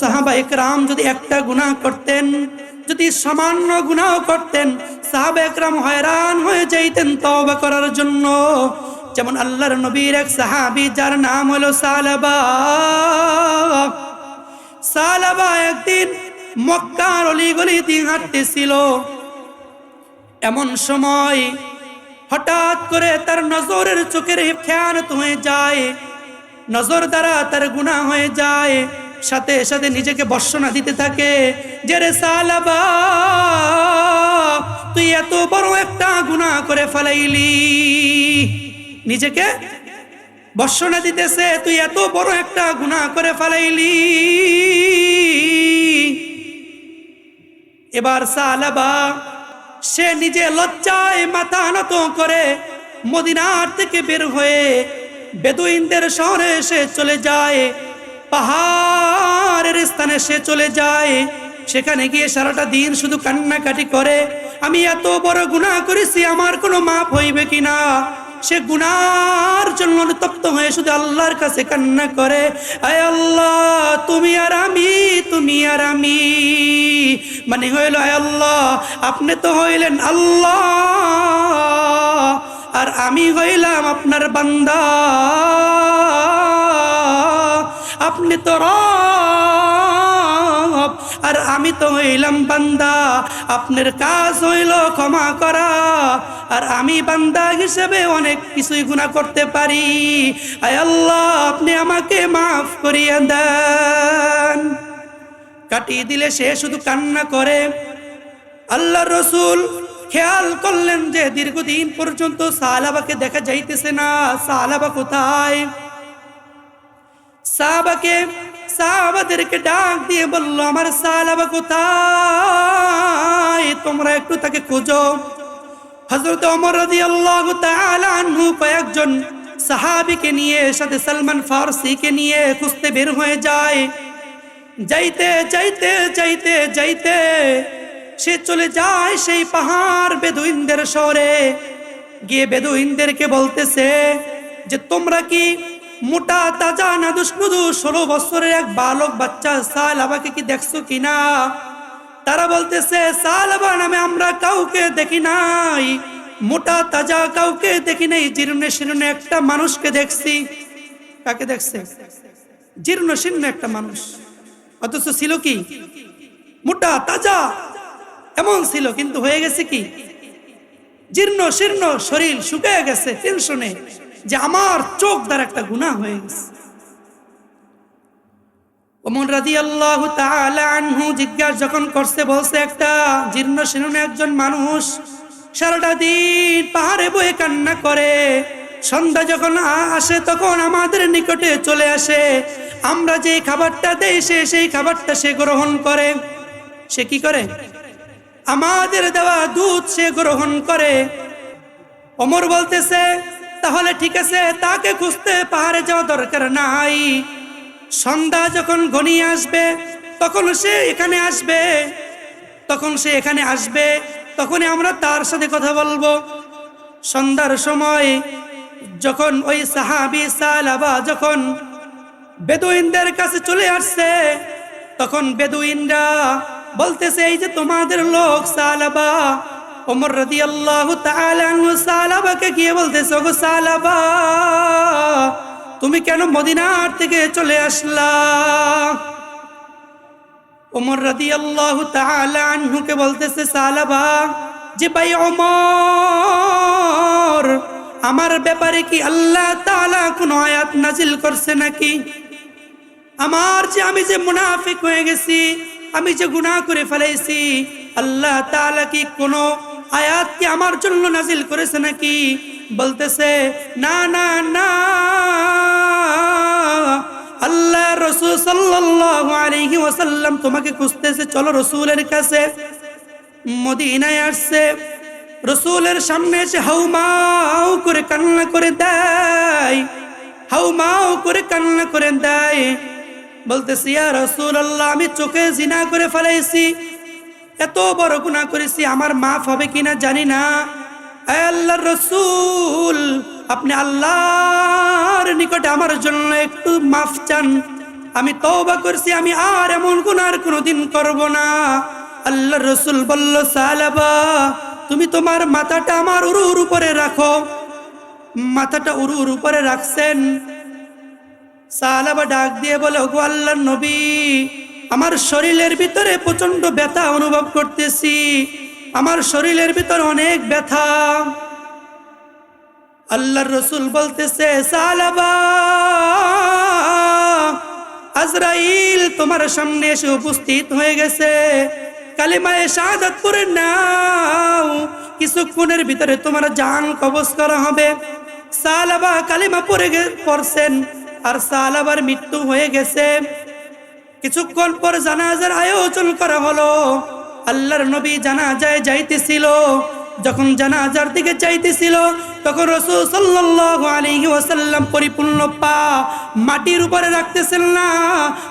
সাহাবা একরাম যদি একটা গুনাহ করতেন, যদি সামান্য গুনাহ করতেন, সাহাবা একরাম হয়রান হয়ে যাইতেন তওবা করার জন্য। যেমন আল্লাহর নবীর এক সাহাবী, যার নাম হলো সালাবা। সালাবা একদিন মক্কার অলিগলি দিয়ে হাঁটতেছিল। এমন সময় হঠাৎ করে তার নজরের চোখের খেয়ানত হয়ে যায়, নজর দ্বারা তার গুণা হয়ে যায়। সাথে সাথে নিজেকে বর্ষণা দিতে থাকে। যে রে সালাবা তুই এত বড় একটা গুণা করে ফেলাইলি। নিজেকে বর্ষনা দিতেছে, তুই এত বড় একটা গুণা করে ফেলাইলি। এবার সালাবা সে নিজে লজ্জায় মাথা নত করে মদিনার থেকে বের হয়ে বেদুইনদের শহরে এসে চলে যায়। পাহাড়ের স্থানে সে চলে যায়। সেখানে গিয়ে সারাটা দিন শুধু কান্নাকাটি করে। আমি এত বড় গুনাহ করেছি, আমার কোনো মাপ হইবে কিনা? সে গুনার জন্য অনুতপ্ত হয়ে শুধু আল্লাহর কাছে কান্না করে। আয় আল্লাহ, তুমি আর আমি, তুমি আর আমি। মানে হইল, আয় আল্লাহ, আপনি তো হইলেন আল্লাহ, আর আমি হইলাম আপনার বান্দা। আপনি তো রব আর আমি তো হইলাম বান্দা, আপনার কাজ হইল ক্ষমা করা। আর আমি বান্দা হিসেবে অনেক কিছুই গুণা করতে পারি। আয় আল্লাহ, আপনি আমাকে মাফ করিয়া দেন। কাটিয়ে দিলে সে শুধু কান্না করে। আল্লাহ রসুল খেয়াল করলেন যে দীর্ঘদিন পর্যন্ত সালাবাকে দেখা যাইতেছে না। সালাবা কোথায়? সাহাবাকে, সাহাবাদেরকে ডাক দিয়ে বলল, আমার সালাবা কোথায়? তোমরা একটু তাকে খোঁজো। হজরত অমর রাদিয়াল্লাহু তাআলা আনহু কয়েকজন সাহাবিকে নিয়ে, সাথে সালমান ফারসিকে নিয়ে খুঁজতে বের হয়ে যায়। যাইতে যাইতে যাইতে যাইতে সে চলে যায় সেই পাহাড় বেদুইনদের শহরে। গিয়ে বেদুইনদেরকে বলতেছে যে, তোমরা কি মোটা, তাজা নাদুস নুদু ষোলো বছরের এক বালক বাচ্চা সালাবাকে কি দেখছ কিনা তারা বলতেছে, সাল আবা নামে আমরা কাউকে দেখি নাই। মোটা, তাজা কাউকে দেখি নাই। জীর্ণে, শীর্ণে একটা মানুষকে দেখছি। কাকে দেখছে? জীর্ণ, শীর্ণ একটা মানুষ। অথচ ছিল কি? মোটা, তাজা এমন ছিল, কিন্তু হয়ে গেছে কি? জীর্ণ, শীর্ণ, শরীর শুকিয়ে গেছে, টেনশনে। যে আমার চোখ দ্বারা একটা গুণা হয়ে গেছে। আসে তখন আমাদের নিকটে চলে আসে। আমরা যে খাবারটা দেই, সে সেই খাবারটা সে গ্রহণ করে। সে কি করে? আমাদের দেওয়া দুধ সে গ্রহণ করে। অমর বলতেছে তাহলে ঠিক আছে, তাকে খুঁজতে পাহাড়ে যাওয়া দরকার নাই। সন্ধ্যা যখন ঘনিয়ে আসবে, তখন সে এখানে আসবে। তখন সে এখানে আসবে, তখনই আমরা তার সাথে কথা বলব। সন্ধ্যার সময় যখন ওই সাহাবি সালাবা যখন বেদুইনদের কাছে চলে আসছে, তখন বেদুইনরা বলতেছে, এই যে তোমাদের লোক সালাবা ওমর তাআলা আনহু, সালাবাকে গিয়ে বলতেছে, ওগো সালাবা, তুমি কেন মদিনার থেকে চলে আসলা? ওমর রাদিয়াল্লাহু তাআলা আনহুকে বলতেছে, সালাবা, যে ভাই ওমর, আমার ব্যাপারে কি আল্লাহ তাআলা কোন আয়াত নাজিল করছে নাকি? আমার যে আমি যে মুনাফিক হয়ে গেছি, আমি যে গুনাহ করে ফেলাইছি, আল্লাহ তাআলা কি কোনো আয়াত কি আমার জন্য নাজিল করেছে নাকি? বলতেছে, না না না। আল্লাহ রসুল সাল্লাল্লাহু আলাইহি ওয়াসাল্লাম তোমাকে খুঁজতেছে, চলো রসুলের কাছে। মদিনায় আসছে। রসুলের সামনে এসে হাউমাউ করে কান্না করে দেয়। হাউমাউ করে কান্না করে দেয়। বলতেছি আর রসুল আল্লাহ আমি চোখে জিনা করে ফেলাইছি। এত বড় গুনাহ করেছি, আমার মাফ হবে কিনা জানি না। আয় আল্লাহর রসুল, আপনি আল্লাহর নিকটে আমার জন্য একটু মাফ চান। আমি তওবা করছি, আমি আর এমন গুনার কোনোদিন করব না। আল্লাহ রসুল বলল, সালাবা, তুমি তোমার মাথাটা আমার উরুর উপরে রাখো। মাথাটা উরুর উপরে রাখছেন। সালাবা ডাক দিয়ে বলে, ওগো আল্লাহ নবী আমার শরীরের ভিতরে প্রচণ্ড ব্যথা অনুভব করতেছি। আমার শরীরের ভিতরে অনেক ব্যথা। আল্লাহর রসুল বলতেছে, সালাবা, আজরাইল তোমার সামনে এসে উপস্থিত হয়ে গেছে। কালিমায়ে শাহাদাত করে নাও। কিছুক্ষণের ভিতরে তোমার জান কবজ করা হবে। সালাবা কালিমা পড়ে পড়ছেন, আর সালাবার মৃত্যু হয়ে গেছে। কিছুক্ষণ পর জানাজার আয়োজন করা হলো। আল্লাহর নবী জানাজায় যাইতেছিল। যখন জানাজার দিকে যাইতেছিল, তখন রসুল সাল্লাল্লাহু আলাইহি ওয়াসাল্লাম পরিপূর্ণ পা মাটির উপরে রাখতেছেন না,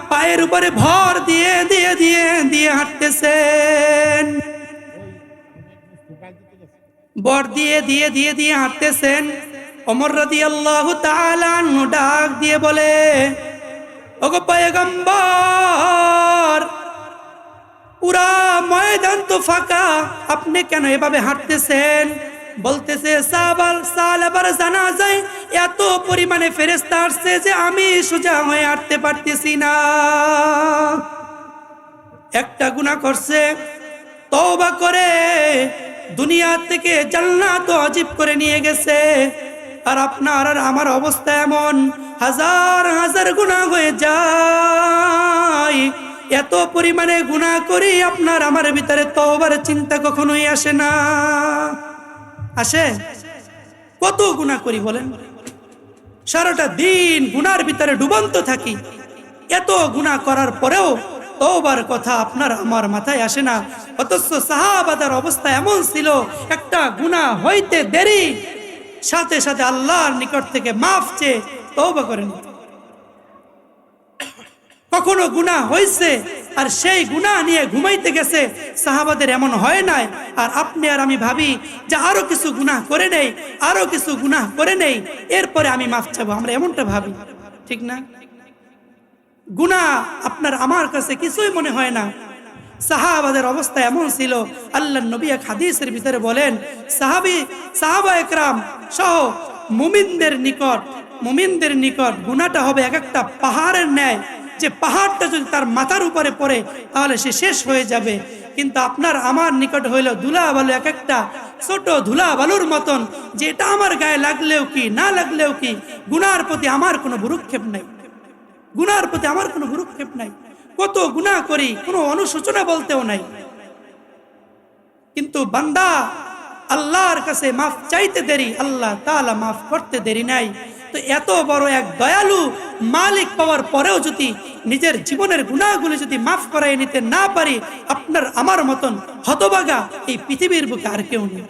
পায়ের উপরে ভর দিয়ে দিয়ে দিয়ে দিয়ে হাঁটতেছেন। বর দিয়ে দিয়ে দিয়ে দিয়ে হাঁটতেছেন। অমর তাআলা আনহু ডাক দিয়ে বলে ওগো পয়গম্বর, পুরা ময়দান তো ফাঁকা, আপনি কেন এভাবে হাঁটতেছেন? বলতেছে, সাবাল সালাবার জানা যায় এত পরিমাণে ফেরেস্তা আসছে যে আমি সোজা হয়ে হাঁটতে পারতেছি না। একটা গুনাহ করছে, তওবা করে দুনিয়া থেকে জান্নাত অজীব করে নিয়ে গেছে। আর আপনার আর আমার অবস্থা এমন। হাজার হাজার গুনাহ হয়ে যায়। এত পরিমাণে গুনাহ করি আপনার আমার ভিতরে তওবার চিন্তা কখনোই আসে না। আসে? কত গুনাহ করি বলেন? সারাটা দিন গুনার ভিতরে ডুবন্ত থাকি। এত গুনাহ করার পরেও তোবার কথা আপনার আমার মাথায় আসে না। অথচ সাহাবাদার অবস্থা এমন ছিল, একটা গুনাহ হইতে দেরি সাথে সাথে আল্লাহর নিকট থেকে মাফ চেয়ে তওবা করে নিত। কখনো গুনাহ হয়েছে আর সেই গুনাহ নিয়ে ঘুমাইতে গেছে, সাহাবাদের এমন হয় নাই। আর আপনি আর আমি ভাবি যে আরও কিছু গুনাহ করে নেই, আরও কিছু গুনাহ করে নেই, এরপরে আমি মাফ চাবো। আমরা এমনটা ভাবি, ঠিক না? গুনাহ আপনার আমার কাছে কিছুই মনে হয় না। সাহাবাদের অবস্থা এমন ছিল। আল্লাহ নবী এক হাদিসের ভিতরে বলেন, সাহাবি, সাহাবা একরাম সহ মুমিনদের নিকট মুমিনদের নিকট গুনাহটা হবে এক একটা পাহাড়ের ন্যায়। যে পাহাড়টা যদি তার মাথার উপরে পড়ে, তাহলে সে শেষ হয়ে যাবে। কিন্তু আপনার আমার নিকট হইল ধুলা বালু এক একটা ছোট ধুলা বালুর মতন, যে এটা আমার গায়ে লাগলেও কি, না লাগলেও কি, গুনার প্রতি আমার কোনো ভুরুক্ষেপ নাই। গুনার প্রতি আমার কোনো ভুরুক্ষেপ নাই। কত গুনাহ করি, কোনো অনুশোচনা বলতেও নাই। কিন্তু বান্দা আল্লাহর কাছে মাফ চাইতে দেরি, আল্লাহ তাআলা মাফ করতে দেরি নাই। তো এত বড় এক দয়ালু মালিক পাওয়ার পরেও যদি নিজের জীবনের গুণাগুলি যদি মাফ করাই নিতে না পারি, আপনার আমার মতন হতবাগা এই পৃথিবীর বুকে আর কেউ নেই।